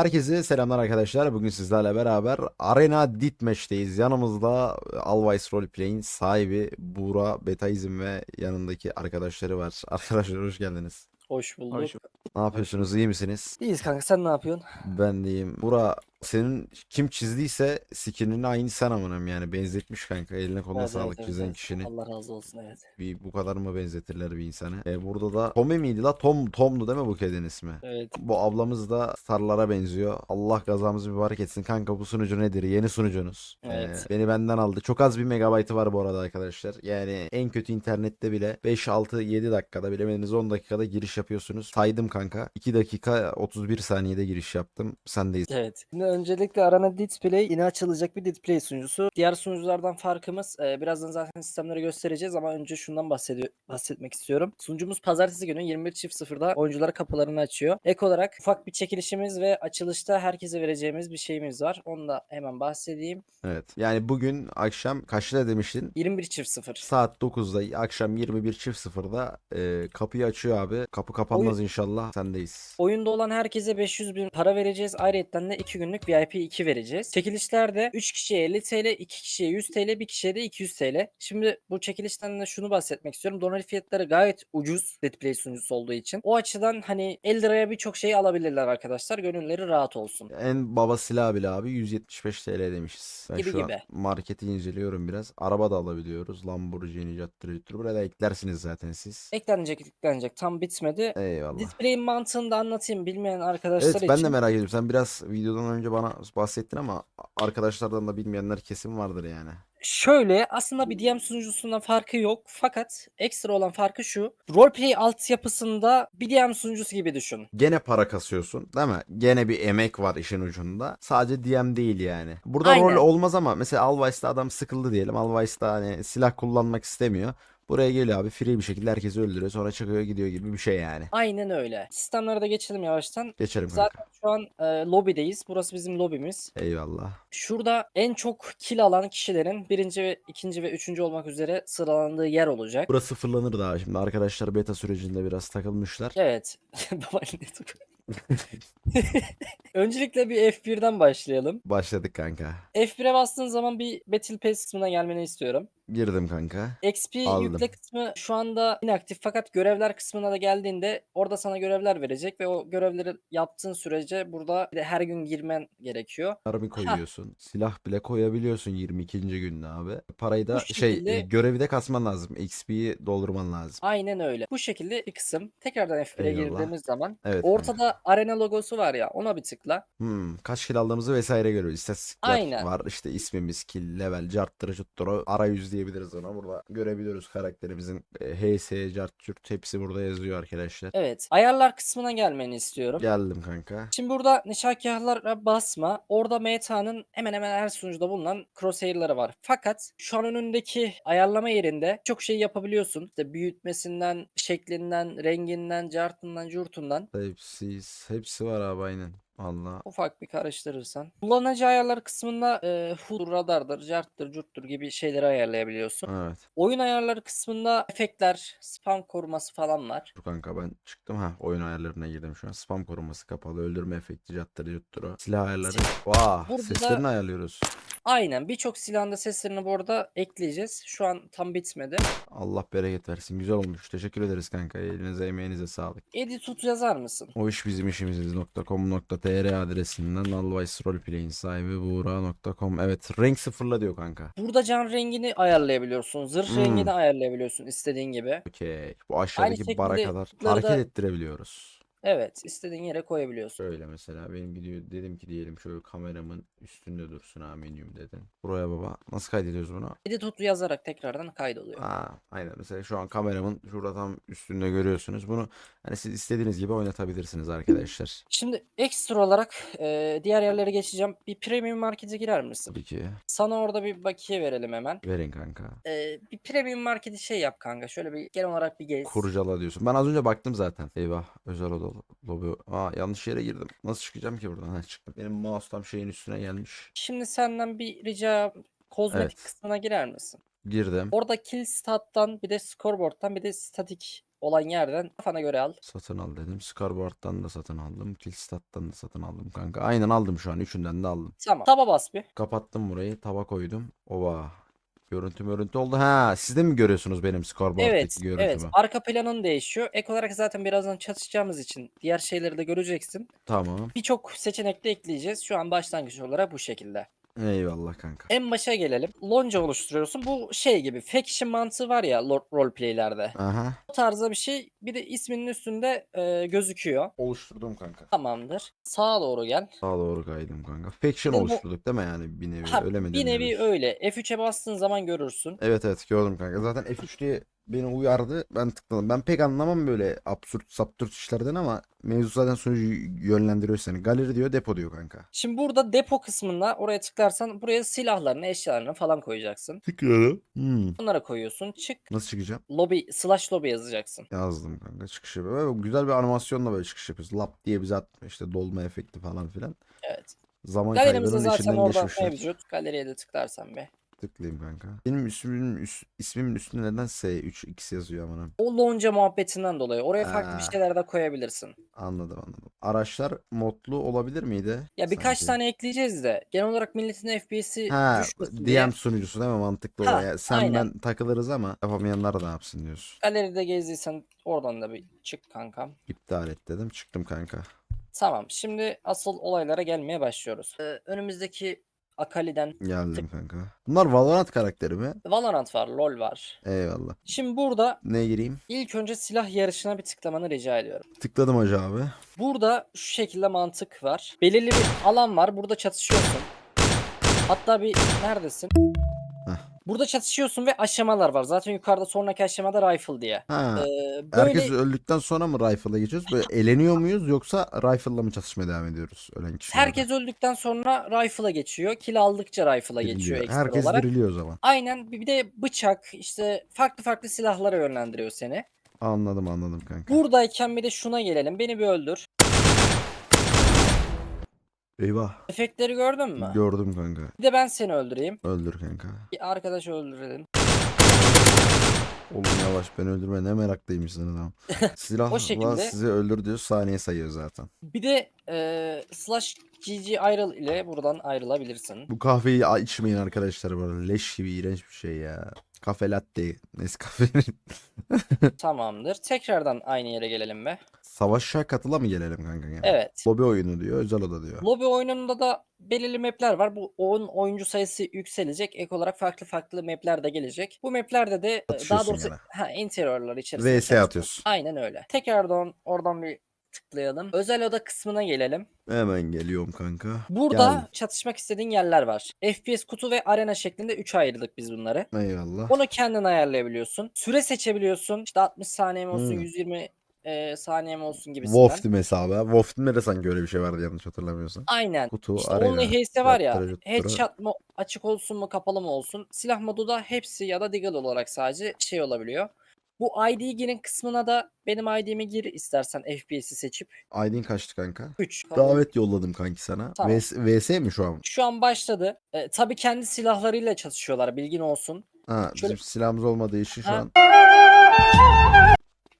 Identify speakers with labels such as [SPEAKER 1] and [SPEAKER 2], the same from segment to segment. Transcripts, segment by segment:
[SPEAKER 1] Herkese selamlar arkadaşlar. Bugün sizlerle beraber Arena Ditmeş'teyiz. Yanımızda Always Roleplay'in sahibi Buğra Betaizm ve yanındaki arkadaşları var. Arkadaşlar hoş geldiniz.
[SPEAKER 2] Hoş bulduk.
[SPEAKER 3] Hoş
[SPEAKER 1] Ne yapıyorsunuz? İyi misiniz?
[SPEAKER 2] İyiyiz kanka sen ne yapıyorsun?
[SPEAKER 1] Ben deyim. Buğra senin kim çizdiyse skinini aynı sen amınım yani benzetmiş kanka. Eline koluna
[SPEAKER 2] Evet,
[SPEAKER 1] sağlık
[SPEAKER 2] evet, evet,
[SPEAKER 1] çizen
[SPEAKER 2] evet.
[SPEAKER 1] kişinin.
[SPEAKER 2] Allah razı olsun evet.
[SPEAKER 1] Bir, bu kadar mı benzetirler bir insanı? E, burada da Tommy miydi la? Tom, Tom'du değil mi bu kedinin ismi?
[SPEAKER 2] Evet.
[SPEAKER 1] Bu ablamız da starlara benziyor. Allah gazamızı mübarek etsin. Kanka bu sunucu nedir? Yeni sunucunuz.
[SPEAKER 2] Evet.
[SPEAKER 1] Ee, beni benden aldı. Çok az bir megabaytı var bu arada arkadaşlar. Yani en kötü internette bile 5, 6, 7 dakikada bilemediniz 10 dakikada giriş yapıyorsunuz. Saydım kanka. 2 dakika 31 saniyede giriş yaptım. Sendeyiz.
[SPEAKER 2] Evet. Şimdi öncelikle Arana Display yine açılacak bir display sunucusu. Diğer sunuculardan farkımız e, birazdan zaten sistemleri göstereceğiz ama önce şundan bahsediyor, bahsetmek istiyorum. Sunucumuz pazartesi günü 21.00'da oyunculara kapılarını açıyor. Ek olarak ufak bir çekilişimiz ve açılışta herkese vereceğimiz bir şeyimiz var. Onu da hemen bahsedeyim.
[SPEAKER 1] Evet. Yani bugün akşam kaçta demiştin?
[SPEAKER 2] 21.00.
[SPEAKER 1] Saat 9'da akşam 21.00'da e, kapıyı açıyor abi. Kapı kapanmaz inşallah. Sendeyiz.
[SPEAKER 2] Oyunda olan herkese 500 bin para vereceğiz. Ayrıca de 2 günlük VIP 2 vereceğiz. Çekilişlerde 3 kişiye 50 TL, 2 kişiye 100 TL, 1 kişiye de 200 TL. Şimdi bu çekilişten de şunu bahsetmek istiyorum. Donate fiyatları gayet ucuz Deadplay sunucusu olduğu için. O açıdan hani 50 liraya birçok şey alabilirler arkadaşlar. Gönülleri rahat olsun.
[SPEAKER 1] En baba silah bile abi 175 TL demişiz. Ben
[SPEAKER 2] Gibi
[SPEAKER 1] şu an
[SPEAKER 2] gibi.
[SPEAKER 1] marketi inceliyorum biraz. Araba da alabiliyoruz. Lamborghini, Jattır. Buraya da eklersiniz zaten siz.
[SPEAKER 2] Eklenecek eklenecek. Tam bitmedi.
[SPEAKER 1] Eyvallah.
[SPEAKER 2] Display'in mantığını da anlatayım bilmeyen arkadaşlar
[SPEAKER 1] Evet ben
[SPEAKER 2] için.
[SPEAKER 1] de merak ediyorum. Sen biraz videodan önce bana bahsettin ama arkadaşlardan da bilmeyenler kesin vardır yani.
[SPEAKER 2] Şöyle aslında bir DM sunucusundan farkı yok. Fakat ekstra olan farkı şu. Roleplay altyapısında bir DM sunucusu gibi düşün.
[SPEAKER 1] Gene para kasıyorsun değil mi? Gene bir emek var işin ucunda. Sadece DM değil yani. Burada
[SPEAKER 2] Aynen.
[SPEAKER 1] rol olmaz ama mesela Alvice'da adam sıkıldı diyelim. Alvice'da hani silah kullanmak istemiyor. Buraya geliyor abi free bir şekilde herkesi öldürüyor. Sonra çıkıyor gidiyor gibi bir şey yani.
[SPEAKER 2] Aynen öyle. Sistemlere de geçelim yavaştan.
[SPEAKER 1] Geçelim kanka.
[SPEAKER 2] Zaten şu an e, lobideyiz. Burası bizim lobimiz.
[SPEAKER 1] Eyvallah.
[SPEAKER 2] Şurada en çok kill alan kişilerin birinci ve ikinci ve üçüncü olmak üzere sıralandığı yer olacak.
[SPEAKER 1] Burası sıfırlanır daha. Şimdi arkadaşlar beta sürecinde biraz takılmışlar.
[SPEAKER 2] Evet. Baba ne Öncelikle bir F1'den başlayalım.
[SPEAKER 1] Başladık kanka.
[SPEAKER 2] F1'e bastığın zaman bir Battle Pass kısmına gelmeni istiyorum.
[SPEAKER 1] Girdim kanka.
[SPEAKER 2] XP
[SPEAKER 1] Aldım.
[SPEAKER 2] yükle kısmı şu anda inaktif fakat görevler kısmına da geldiğinde orada sana görevler verecek ve o görevleri yaptığın sürece burada bir de her gün girmen gerekiyor.
[SPEAKER 1] Mermi koyuyorsun. Silah bile koyabiliyorsun 22. günde abi. Parayı da
[SPEAKER 2] Bu
[SPEAKER 1] şey
[SPEAKER 2] şekilde-
[SPEAKER 1] e, görevi de kasman lazım. XP'yi doldurman lazım.
[SPEAKER 2] Aynen öyle. Bu şekilde bir kısım. Tekrardan F1'e
[SPEAKER 1] Eyvallah.
[SPEAKER 2] girdiğimiz zaman
[SPEAKER 1] Evet.
[SPEAKER 2] ortada arena logosu var ya ona bir tıkla.
[SPEAKER 1] Hmm, kaç kill aldığımızı vesaire görüyoruz. İstatistikler
[SPEAKER 2] Aynen.
[SPEAKER 1] var. İşte ismimiz, kill, level, carttırı, cuttura, arayüz diyebiliriz ona. Burada görebiliyoruz karakterimizin e, HS, cart, curt hepsi burada yazıyor arkadaşlar.
[SPEAKER 2] Evet. Ayarlar kısmına gelmeni istiyorum.
[SPEAKER 1] Geldim kanka.
[SPEAKER 2] Şimdi burada nişakahlara basma. Orada meta'nın hemen hemen her sunucuda bulunan crosshair'ları var. Fakat şu an önündeki ayarlama yerinde çok şey yapabiliyorsun. İşte büyütmesinden, şeklinden, renginden, cartından, curtundan.
[SPEAKER 1] Hepsi, hepsi var abi aynen. Valla.
[SPEAKER 2] Ufak bir karıştırırsan. Kullanıcı ayarlar kısmında e, HUD, radardır, carttır, curttur gibi şeyleri ayarlayabiliyorsun.
[SPEAKER 1] Evet.
[SPEAKER 2] Oyun ayarları kısmında efektler, spam koruması falan var.
[SPEAKER 1] Dur kanka ben çıktım ha oyun ayarlarına girdim şu an. Spam koruması kapalı, öldürme efekti, cattırı, cutturu. Silah ayarları. Vah,
[SPEAKER 2] Burada da-
[SPEAKER 1] seslerini ayarlıyoruz.
[SPEAKER 2] Aynen birçok silahın da seslerini bu arada ekleyeceğiz. Şu an tam bitmedi.
[SPEAKER 1] Allah bereket versin. Güzel olmuş. Teşekkür ederiz kanka. Elinize emeğinize sağlık.
[SPEAKER 2] Editut yazar mısın?
[SPEAKER 1] O iş bizim işimiz.com.tr adresinden Always Roleplay'in sahibi buğra.com. Evet renk sıfırla diyor kanka.
[SPEAKER 2] Burada can rengini ayarlayabiliyorsun. Zırh
[SPEAKER 1] Hmm.
[SPEAKER 2] rengini ayarlayabiliyorsun istediğin gibi.
[SPEAKER 1] Okey. Bu aşağıdaki bara kadar hareket
[SPEAKER 2] da-
[SPEAKER 1] ettirebiliyoruz.
[SPEAKER 2] Evet istediğin yere koyabiliyorsun.
[SPEAKER 1] Şöyle mesela benim gidiyor dedim ki diyelim şöyle kameramın üstünde dursun ha menüm dedin. Buraya baba nasıl kaydediyoruz bunu?
[SPEAKER 2] Editut yazarak tekrardan kaydoluyor.
[SPEAKER 1] Aa, aynen mesela şu an kameramın şurada tam üstünde görüyorsunuz. Bunu hani siz istediğiniz gibi oynatabilirsiniz arkadaşlar.
[SPEAKER 2] Şimdi ekstra olarak e, diğer yerlere geçeceğim. Bir premium markete girer misin?
[SPEAKER 1] Tabii ki.
[SPEAKER 2] Sana orada bir bakiye verelim hemen.
[SPEAKER 1] Verin kanka.
[SPEAKER 2] E, bir premium marketi şey yap kanka. Şöyle bir genel olarak bir gez.
[SPEAKER 1] Kurcala diyorsun. Ben az önce baktım zaten. Eyvah. Özel oda lobi. Aa yanlış yere girdim. Nasıl çıkacağım ki buradan? Ha çıktım. Benim mouse tam şeyin üstüne gelmiş.
[SPEAKER 2] Şimdi senden bir rica kozmetik
[SPEAKER 1] Evet.
[SPEAKER 2] kısmına girer misin?
[SPEAKER 1] Girdim.
[SPEAKER 2] Orada kill stat'tan bir de scoreboard'tan bir de statik olan yerden kafana göre al.
[SPEAKER 1] Satın al dedim. Scarboard'dan da satın aldım. Killstat'tan da satın aldım kanka. Aynen aldım şu an. Üçünden de aldım.
[SPEAKER 2] Tamam. Taba bas bir.
[SPEAKER 1] Kapattım burayı. Taba koydum. Ova. Görüntü görüntü oldu. Ha, siz de mi görüyorsunuz benim scoreboard'daki
[SPEAKER 2] Evet,
[SPEAKER 1] görüntümü?
[SPEAKER 2] evet. Arka planın değişiyor. Ek olarak zaten birazdan çatışacağımız için diğer şeyleri de göreceksin.
[SPEAKER 1] Tamam.
[SPEAKER 2] Birçok seçenek de ekleyeceğiz. Şu an başlangıç olarak bu şekilde.
[SPEAKER 1] Eyvallah kanka.
[SPEAKER 2] En başa gelelim. Lonca oluşturuyorsun. Bu şey gibi faction mantığı var ya roleplaylerde.
[SPEAKER 1] Aha.
[SPEAKER 2] O tarzda bir şey. Bir de isminin üstünde e, gözüküyor.
[SPEAKER 1] Oluşturdum kanka.
[SPEAKER 2] Tamamdır. Sağa doğru gel.
[SPEAKER 1] Sağa doğru kaydım kanka. Faction
[SPEAKER 2] bu-
[SPEAKER 1] oluşturduk değil mi yani bir nevi?
[SPEAKER 2] Ha,
[SPEAKER 1] Öyle mi
[SPEAKER 2] bir nevi
[SPEAKER 1] deniyoruz?
[SPEAKER 2] öyle. F3'e bastığın zaman görürsün.
[SPEAKER 1] Evet evet gördüm kanka. Zaten F3 diye beni uyardı. Ben tıkladım. Ben pek anlamam böyle absürt saptürt işlerden ama mevzu zaten sonucu yönlendiriyor seni. Galeri diyor depo diyor kanka.
[SPEAKER 2] Şimdi burada depo kısmında oraya tıklarsan buraya silahlarını, eşyalarını falan koyacaksın.
[SPEAKER 1] Tıkladım. Hmm.
[SPEAKER 2] Bunlara koyuyorsun. Çık.
[SPEAKER 1] Nasıl çıkacağım?
[SPEAKER 2] Lobby, slash lobby yazacaksın.
[SPEAKER 1] Yazdım kanka çıkış yapıyor. Böyle güzel bir animasyonla böyle çıkış yapıyoruz. Lap diye bize atmıyor işte dolma efekti falan filan.
[SPEAKER 2] Evet.
[SPEAKER 1] Zaman
[SPEAKER 2] Galerimiz de
[SPEAKER 1] kaybının
[SPEAKER 2] zaten
[SPEAKER 1] içinden
[SPEAKER 2] orada
[SPEAKER 1] geçmişler.
[SPEAKER 2] mevcut. Galeriye de tıklarsan be.
[SPEAKER 1] Tıklayayım kanka. Benim ismimin, üst, ismimin üstünde neden S3X yazıyor amına?
[SPEAKER 2] O lonca muhabbetinden dolayı. Oraya farklı bir
[SPEAKER 1] Ha.
[SPEAKER 2] şeyler de koyabilirsin.
[SPEAKER 1] Anladım anladım. Araçlar modlu olabilir miydi?
[SPEAKER 2] Ya birkaç
[SPEAKER 1] Sanki.
[SPEAKER 2] tane ekleyeceğiz de genel olarak milletin FPS'i
[SPEAKER 1] Ha,
[SPEAKER 2] düşmesin
[SPEAKER 1] DM
[SPEAKER 2] diye
[SPEAKER 1] sunucusu değil mi? Mantıklı
[SPEAKER 2] Ha,
[SPEAKER 1] olan. Yani sen
[SPEAKER 2] aynen.
[SPEAKER 1] ben takılırız ama yapamayanlar da ne yapsın diyorsun.
[SPEAKER 2] galeride gezdiysen oradan da bir çık kankam.
[SPEAKER 1] İptal et dedim. Çıktım kanka.
[SPEAKER 2] Tamam şimdi asıl olaylara gelmeye başlıyoruz. Ee, önümüzdeki Akali'den
[SPEAKER 1] Geldim kanka. Bunlar Valorant karakteri mi?
[SPEAKER 2] Valorant var, LoL var.
[SPEAKER 1] Eyvallah.
[SPEAKER 2] Şimdi burada
[SPEAKER 1] Ne gireyim?
[SPEAKER 2] ilk önce silah yarışına bir tıklamanı rica ediyorum.
[SPEAKER 1] Tıkladım hacı abi.
[SPEAKER 2] Burada şu şekilde mantık var. Belirli bir alan var. Burada çatışıyorsun. Hatta bir neredesin? Burada çatışıyorsun ve aşamalar var. Zaten yukarıda sonraki aşamada rifle diye.
[SPEAKER 1] Ha.
[SPEAKER 2] Ee, böyle
[SPEAKER 1] Herkes öldükten sonra mı rifle'a geçiyoruz? Böyle eleniyor muyuz yoksa rifle'la mı çatışmaya devam ediyoruz ölen kişilerle?
[SPEAKER 2] herkes öldükten sonra rifle'a geçiyor. Kill aldıkça rifle'a geçiyor ekstra
[SPEAKER 1] Herkes
[SPEAKER 2] olarak.
[SPEAKER 1] diriliyor o zaman.
[SPEAKER 2] Aynen bir de bıçak işte farklı farklı silahlara yönlendiriyor seni.
[SPEAKER 1] Anladım anladım kanka.
[SPEAKER 2] Buradayken bir de şuna gelelim. Beni bir öldür.
[SPEAKER 1] Eyvah.
[SPEAKER 2] Efektleri gördün mü?
[SPEAKER 1] Gördüm kanka.
[SPEAKER 2] Bir de ben seni öldüreyim.
[SPEAKER 1] Öldür kanka.
[SPEAKER 2] Bir arkadaş öldürelim.
[SPEAKER 1] Oğlum yavaş ben öldürme ne meraklıymışsın adam. Silahla
[SPEAKER 2] şekilde-
[SPEAKER 1] sizi öldür diyor saniye sayıyor zaten.
[SPEAKER 2] Bir de eee slash GG ayrıl ile buradan ayrılabilirsin.
[SPEAKER 1] Bu kahveyi içmeyin arkadaşlar bu arada. Leş gibi iğrenç bir şey ya. Kafe latte. Nescafe.
[SPEAKER 2] Tamamdır. Tekrardan aynı yere gelelim be.
[SPEAKER 1] Savaşa katıla mı gelelim kanka? Yani?
[SPEAKER 2] Evet.
[SPEAKER 1] Lobi oyunu diyor. Özel oda diyor.
[SPEAKER 2] Lobby oyununda da belirli map'ler var. Bu oyun oyuncu sayısı yükselecek. Ek olarak farklı farklı map'ler de gelecek. Bu map'lerde de e, daha
[SPEAKER 1] Atışıyorsun
[SPEAKER 2] doğrusu ha interiorlar içerisinde.
[SPEAKER 1] VS
[SPEAKER 2] çalışıyorsun.
[SPEAKER 1] atıyorsun.
[SPEAKER 2] Aynen öyle. Tekrardan oradan bir tıklayalım. Özel oda kısmına gelelim.
[SPEAKER 1] Hemen geliyorum kanka.
[SPEAKER 2] Burada
[SPEAKER 1] Geldim.
[SPEAKER 2] çatışmak istediğin yerler var. FPS kutu ve arena şeklinde 3 ayırdık biz bunları.
[SPEAKER 1] Eyvallah.
[SPEAKER 2] Onu kendin ayarlayabiliyorsun. Süre seçebiliyorsun. İşte 60 saniye mi olsun,
[SPEAKER 1] Hmm.
[SPEAKER 2] 120 e, saniye mi olsun gibisinden.
[SPEAKER 1] Wolf Team hesabı. ha. Wolf Team'de de sanki öyle bir şey vardı yanlış hatırlamıyorsam.
[SPEAKER 2] Aynen.
[SPEAKER 1] Kutu,
[SPEAKER 2] İşte
[SPEAKER 1] arena,
[SPEAKER 2] Only Haste var ya.
[SPEAKER 1] yaptırıcı tuttura.
[SPEAKER 2] Headshot mı açık olsun mu kapalı mı olsun. Silah modu da hepsi ya da Deagle olarak sadece şey olabiliyor. Bu ID'yi girin kısmına da benim ID'mi gir istersen FPS'i seçip
[SPEAKER 1] Aydın kaçtı kanka?
[SPEAKER 2] 3.
[SPEAKER 1] Davet yolladım kanki sana.
[SPEAKER 2] Tamam.
[SPEAKER 1] VS, VS mi şu an?
[SPEAKER 2] Şu an başladı. E, tabii kendi silahlarıyla çatışıyorlar bilgin olsun.
[SPEAKER 1] Ha,
[SPEAKER 2] Şöyle-
[SPEAKER 1] bizim silahımız olmadığı için şu
[SPEAKER 2] Ha.
[SPEAKER 1] an.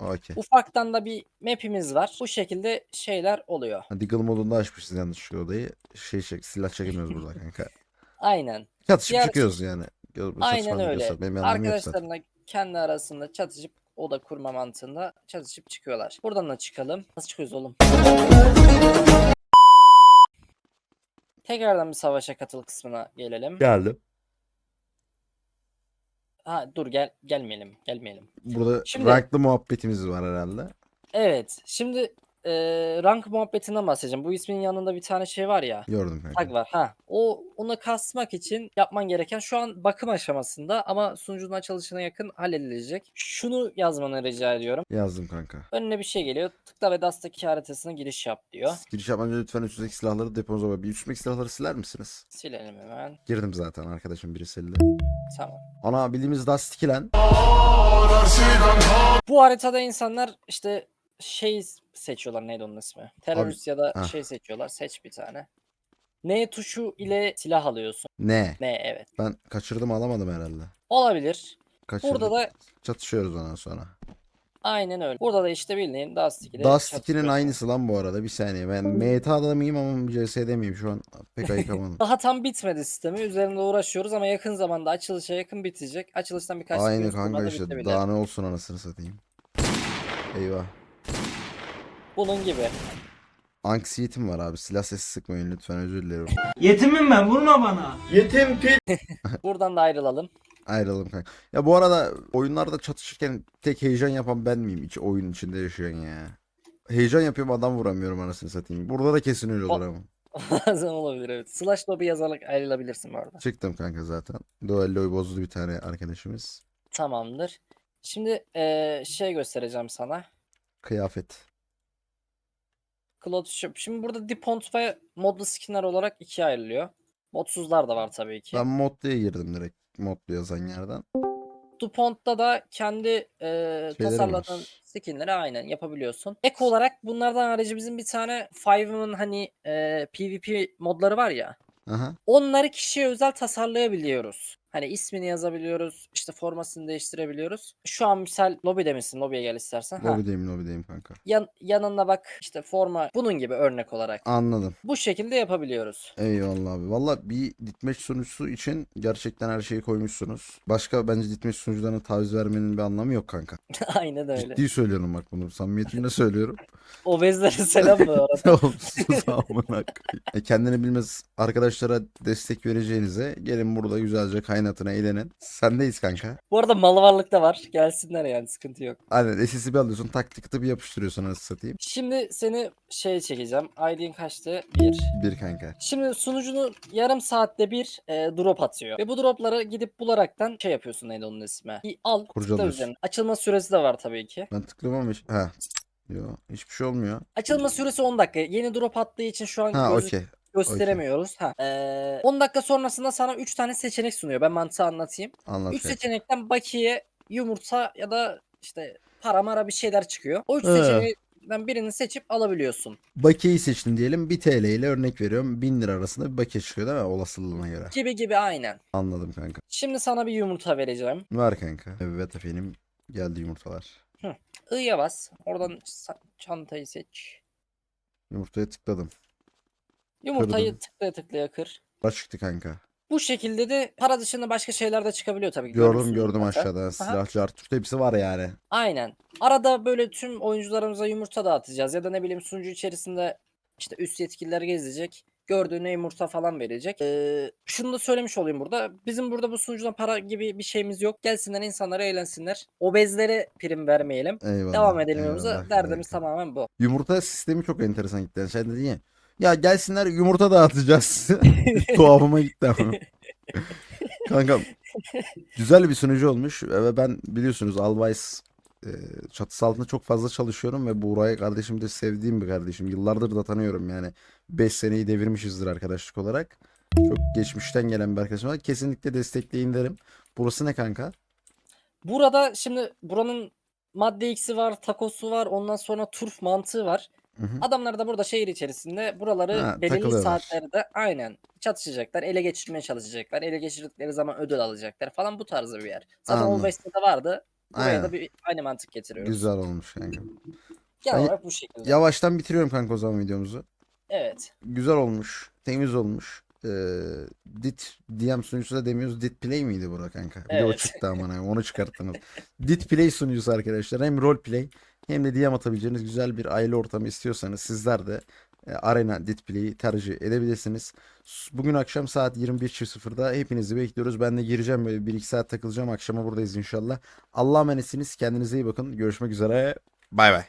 [SPEAKER 1] Okey.
[SPEAKER 2] Ufaktan da bir map'imiz var. Bu şekilde şeyler oluyor.
[SPEAKER 1] Ha, Deagle modunda açmışız yanlışlıkla odayı. Şey çek, silah çekemiyoruz burada kanka.
[SPEAKER 2] Aynen.
[SPEAKER 1] Çatışıp
[SPEAKER 2] Diğer-
[SPEAKER 1] çıkıyoruz yani.
[SPEAKER 2] Aynen öyle. Arkadaşlarına kendi arasında çatışıp oda kurma mantığında çatışıp çıkıyorlar. Buradan da çıkalım. Nasıl çıkıyoruz oğlum? Tekrardan bir savaşa katıl kısmına gelelim.
[SPEAKER 1] Geldim.
[SPEAKER 2] Ha dur gel gelmeyelim. Gelmeyelim.
[SPEAKER 1] Burada
[SPEAKER 2] Şimdi-
[SPEAKER 1] ranklı muhabbetimiz var herhalde.
[SPEAKER 2] Evet. Şimdi e, rank muhabbetinden bahsedeceğim. Bu ismin yanında bir tane şey var ya.
[SPEAKER 1] Gördüm kanka.
[SPEAKER 2] Tag var. Ha. O onu kasmak için yapman gereken şu an bakım aşamasında ama sunucunun açılışına yakın halledilecek. Şunu yazmanı rica ediyorum.
[SPEAKER 1] Yazdım kanka.
[SPEAKER 2] Önüne bir şey geliyor. Tıkla ve Dust'taki haritasına giriş yap diyor.
[SPEAKER 1] Giriş yapmadan önce lütfen üstündeki silahları deponuza koyun. Bir üstündeki silahları siler misiniz?
[SPEAKER 2] Silelim hemen.
[SPEAKER 1] Girdim zaten arkadaşım biri sildi.
[SPEAKER 2] Tamam.
[SPEAKER 1] Ana bildiğimiz Dust 2 lan.
[SPEAKER 2] Bu haritada insanlar işte şey seçiyorlar. Neydi onun ismi? Terörist ya da
[SPEAKER 1] ha.
[SPEAKER 2] şey seçiyorlar. Seç bir tane. N tuşu ile silah alıyorsun.
[SPEAKER 1] Ne?
[SPEAKER 2] N evet.
[SPEAKER 1] Ben kaçırdım alamadım herhalde.
[SPEAKER 2] Olabilir.
[SPEAKER 1] Kaçırdım.
[SPEAKER 2] Burada da
[SPEAKER 1] Çatışıyoruz ondan sonra.
[SPEAKER 2] Aynen öyle. Burada da işte bildiğin Dust 2'de
[SPEAKER 1] Dust 2'nin
[SPEAKER 2] çatışıyorsun.
[SPEAKER 1] aynısı lan bu arada. Bir saniye. Ben MTA'da mıyım ama CS'de miyim şu an? Pek ayıkamadım.
[SPEAKER 2] Daha tam bitmedi sistemi. Üzerinde uğraşıyoruz ama yakın zamanda açılışa yakın bitecek. Açılıştan birkaç
[SPEAKER 1] Aynı
[SPEAKER 2] gün
[SPEAKER 1] kanka
[SPEAKER 2] sonra
[SPEAKER 1] işte.
[SPEAKER 2] bitebilir.
[SPEAKER 1] Daha ne olsun anasını satayım. Eyvah.
[SPEAKER 2] Bunun gibi.
[SPEAKER 1] Anksiyetim var abi. Silah sesi sıkmayın lütfen özür dilerim.
[SPEAKER 3] Yetimim ben vurma bana.
[SPEAKER 2] Buradan da ayrılalım.
[SPEAKER 1] Ayrılalım kanka. Ya bu arada oyunlarda çatışırken tek heyecan yapan ben miyim? İç oyun içinde yaşayan ya. Heyecan yapıyorum adam vuramıyorum anasını satayım. Burada da kesin öyle olur ama.
[SPEAKER 2] Bazen olabilir evet. Slash lobby yazarak ayrılabilirsin bu arada.
[SPEAKER 1] Çıktım kanka zaten. Duello'yu bozdu bir tane arkadaşımız.
[SPEAKER 2] Tamamdır. Şimdi eee, şey göstereceğim sana.
[SPEAKER 1] Kıyafet.
[SPEAKER 2] Cloud Shop. Şimdi burada Dipont ve modlu skinler olarak ikiye ayrılıyor. Modsuzlar da var tabii ki.
[SPEAKER 1] Ben mod diye girdim direkt. Modlu yazan yerden.
[SPEAKER 2] DuPont'ta da kendi
[SPEAKER 1] Şeyleri
[SPEAKER 2] tasarladığın skinleri aynen yapabiliyorsun. Ek olarak bunlardan harici bizim bir tane Five'ın hani eee, PvP modları var ya.
[SPEAKER 1] Aha.
[SPEAKER 2] Onları kişiye özel tasarlayabiliyoruz. Hani ismini yazabiliyoruz, işte formasını değiştirebiliyoruz. Şu an misal lobide misin? Lobiye gel istersen. Ha.
[SPEAKER 1] Lobideyim lobideyim kanka.
[SPEAKER 2] Yan, yanına bak işte forma bunun gibi örnek olarak.
[SPEAKER 1] Anladım.
[SPEAKER 2] Bu şekilde yapabiliyoruz.
[SPEAKER 1] Eyvallah abi. Valla bir ditmeç sunucusu için gerçekten her şeyi koymuşsunuz. Başka bence ditmeç sunucularına taviz vermenin bir anlamı yok kanka.
[SPEAKER 2] Aynen öyle.
[SPEAKER 1] Ciddi söylüyorum bak bunu. Samimiyetimle söylüyorum.
[SPEAKER 2] Obezlere selam bu arada.
[SPEAKER 1] Koyayım. E, kendini bilmez arkadaşlara destek vereceğinize gelin burada güzelce kaynatın eğlenin. Sendeyiz kanka.
[SPEAKER 2] Bu arada mal varlık da var. Gelsinler yani sıkıntı yok.
[SPEAKER 1] Aynen SS'i bir alıyorsun tak tık tık bir yapıştırıyorsun anasını satayım.
[SPEAKER 2] Şimdi seni şey çekeceğim. ID'in kaçtı? 1.
[SPEAKER 1] Bir kanka.
[SPEAKER 2] Şimdi sunucunu yarım saatte bir e, drop atıyor. Ve bu dropları gidip bularaktan şey yapıyorsun neydi onun ismi? Bir al tıkla
[SPEAKER 1] Kurcalıyorsun.
[SPEAKER 2] üzerine. Açılma süresi de var tabii ki.
[SPEAKER 1] Ben tıklıyorum ama hiç... Ha. Yo, hiçbir şey olmuyor.
[SPEAKER 2] Açılma süresi 10 dakika. Yeni drop attığı için şu an
[SPEAKER 1] Ha
[SPEAKER 2] gözü-
[SPEAKER 1] okey.
[SPEAKER 2] Gösteremiyoruz. Ha. Ee, 10 dakika sonrasında sana 3 tane seçenek sunuyor. Ben mantığı anlatayım.
[SPEAKER 1] Anlat
[SPEAKER 2] 3
[SPEAKER 1] kanka.
[SPEAKER 2] seçenekten bakiye, yumurta ya da işte para mara bir şeyler çıkıyor. O 3
[SPEAKER 1] He.
[SPEAKER 2] seçenekten birini seçip alabiliyorsun.
[SPEAKER 1] Bakiyeyi seçtim diyelim. 1 TL ile örnek veriyorum. 1000 lira arasında bir bakiye çıkıyor değil mi? Olasılığına göre.
[SPEAKER 2] Gibi gibi aynen.
[SPEAKER 1] Anladım kanka.
[SPEAKER 2] Şimdi sana bir yumurta vereceğim.
[SPEAKER 1] Ver kanka. Evet efendim. Geldi yumurtalar.
[SPEAKER 2] I'ya bas. Oradan çantayı seç.
[SPEAKER 1] Yumurtaya tıkladım.
[SPEAKER 2] Yumurtayı
[SPEAKER 1] Kırdım.
[SPEAKER 2] tıklaya tıklaya kır.
[SPEAKER 1] Para çıktı kanka.
[SPEAKER 2] Bu şekilde de para dışında başka şeyler de çıkabiliyor tabii. ki.
[SPEAKER 1] Gördüm gördüm
[SPEAKER 2] zaten.
[SPEAKER 1] aşağıda. Silah, cart, hepsi var yani.
[SPEAKER 2] Aynen. Arada böyle tüm oyuncularımıza yumurta dağıtacağız ya da ne bileyim sunucu içerisinde işte üst yetkililer gezecek. Gördüğüne yumurta falan verecek. Ee, şunu da söylemiş olayım burada. Bizim burada bu sunucudan para gibi bir şeyimiz yok. Gelsinler insanlar eğlensinler. Obezlere prim vermeyelim.
[SPEAKER 1] Eyvallah.
[SPEAKER 2] Devam edelim yolumuza.
[SPEAKER 1] eyvallah
[SPEAKER 2] Derdimiz
[SPEAKER 1] kanka.
[SPEAKER 2] tamamen bu.
[SPEAKER 1] Yumurta sistemi çok enteresan gitti. Yani sen dedin ya. Ya gelsinler yumurta dağıtacağız. Tuhafıma gitti ama. Kanka güzel bir sunucu olmuş ve ben biliyorsunuz Always e, çatısı altında çok fazla çalışıyorum ve Buğra'yı kardeşim de sevdiğim bir kardeşim. Yıllardır da tanıyorum yani. 5 seneyi devirmişizdir arkadaşlık olarak. Çok geçmişten gelen bir arkadaşım var. Kesinlikle destekleyin derim. Burası ne kanka?
[SPEAKER 2] Burada şimdi buranın madde X'i var, takosu var, ondan sonra turf mantığı var.
[SPEAKER 1] Hı hı.
[SPEAKER 2] Adamlar da burada şehir içerisinde buraları
[SPEAKER 1] Ha,
[SPEAKER 2] belirli
[SPEAKER 1] takılıyorlar.
[SPEAKER 2] saatlerde aynen çatışacaklar, ele geçirmeye çalışacaklar. Ele geçirdikleri zaman ödül alacaklar falan bu tarzı bir yer. Zaten
[SPEAKER 1] Anladım.
[SPEAKER 2] All de vardı. Buraya
[SPEAKER 1] Aynen.
[SPEAKER 2] da bir aynı mantık getiriyoruz.
[SPEAKER 1] Güzel olmuş kanka.
[SPEAKER 2] Genel
[SPEAKER 1] Ben-
[SPEAKER 2] olarak bu şekilde.
[SPEAKER 1] Yavaştan bitiriyorum kanka o zaman videomuzu.
[SPEAKER 2] Evet.
[SPEAKER 1] Güzel olmuş. Temiz olmuş. Ee, Dit DM sunucusu da demiyoruz. Dit Play miydi bura kanka? Bir de o
[SPEAKER 2] Evet.
[SPEAKER 1] çıktı aman ha, onu çıkarttınız. Dit Play sunucusu arkadaşlar. Hem role play hem de DM atabileceğiniz güzel bir aile ortamı istiyorsanız sizler de e, Arena Dit Play'i tercih edebilirsiniz. Bugün akşam saat 21.00'da hepinizi bekliyoruz. Ben de gireceğim böyle 1-2 saat takılacağım. Akşama buradayız inşallah. Allah'a emanetsiniz. Kendinize iyi bakın. Görüşmek üzere. Bay bay.